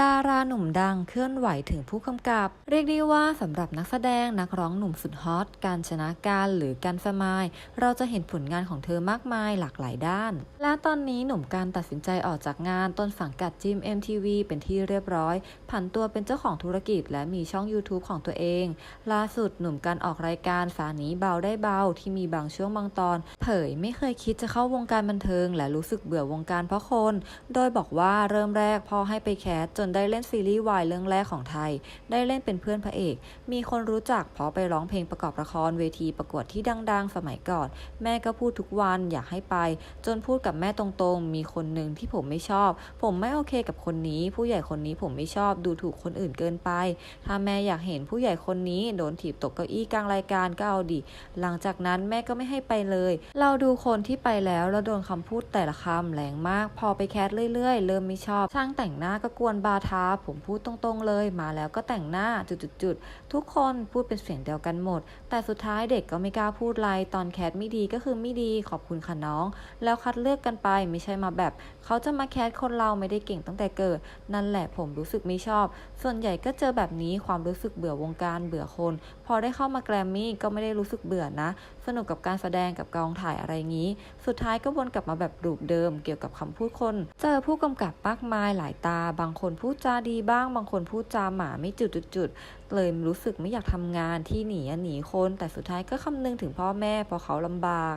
ดาราหนุ่มดังเคลื่อนไหวถึงผู้กำกับ เรียกได้ว่าสำหรับนักแสดงนักร้องหนุ่มสุดฮอตการชนะการหรือการสมาย เราจะเห็นผลงานของเธอมากมายหลากหลายด้าน และตอนนี้หนุ่มการตัดสินใจออกจากงานต้นสังกัดจิม MTV เป็นที่เรียบร้อย ผันตัวเป็นเจ้าของธุรกิจ และมีช่อง YouTube ของตัวเอง ล่าสุดหนุ่มการออกรายการฝานี้เบาได้เบาที่มีบางช่วงบางตอน เผยไม่เคยคิดจะเข้าวงการบันเทิง และรู้สึกเบื่อวงการเพราะคน โดยบอกว่าเริ่มแรกพ่อให้ไปแคสจนได้เล่นซีรีส์วายเรื่องแรกของไทย ได้เล่นเป็นเพื่อนพระเอก มีคนรู้จักเพราะไปร้องเพลงประกอบละครเวทีประกวดที่ดัง ๆ สมัยก่อน แม่ก็พูดทุกวันอยากให้ไป จนพูดกับแม่ตรงๆ มีคนหนึ่งที่ผมไม่ชอบ ผมไม่โอเคกับคนนี้ ผู้ใหญ่คนนี้ผมไม่ชอบดูถูกคนอื่นเกินไป ถ้าแม่อยากเห็นผู้ใหญ่คนนี้โดนถีบตกเก้าอี้กลางรายการก็เอาดิ หลังจากนั้นแม่ก็ไม่ให้ไปเลย เราดูคนที่ไปแล้วแล้วโดนคำพูดแต่ละคำแรงมาก พอไปแคสเรื่อยๆ เริ่มไม่ชอบ ช่างแต่งหน้าก็กวนบาทาผมพูดตรงๆเลย มาแล้วก็แต่งหน้าจุดๆทุกคนพูดเป็นเสียงเดียวกันหมด แต่สุดท้ายเด็กก็ไม่กล้าพูดไรตอนแคสไม่ดีก็คือไม่ดีขอบคุณค่ะน้อง แล้วคัดเลือกกันไปไม่ใช่มาแบบ เขาจะมาแคสคนเราไม่ได้เก่งตั้งแต่เกิด นั่นแหละผมรู้สึกไม่ชอบ ส่วนใหญ่ก็เจอแบบนี้ความรู้สึกเบื่อวงการเบื่อคน พอได้เข้ามาแกรมมี่ก็ไม่ได้รู้สึกเบื่อนะ สนุกกับการแสดงกับกองถ่ายอะไรงี้ สุดท้ายก็วนกลับมาแบบรูปเดิม เกี่ยวกับคำพูดคน เจอผู้กำกับมากมายหลายตาบางคนพูดจาดีบ้าง บางคนพูดจาหมาไม่จุดจุดๆเลยรู้สึกไม่อยากทำงานที่หนีอะหนีคน แต่สุดท้ายก็คำนึงถึงพ่อแม่เพราะเขาลำบาก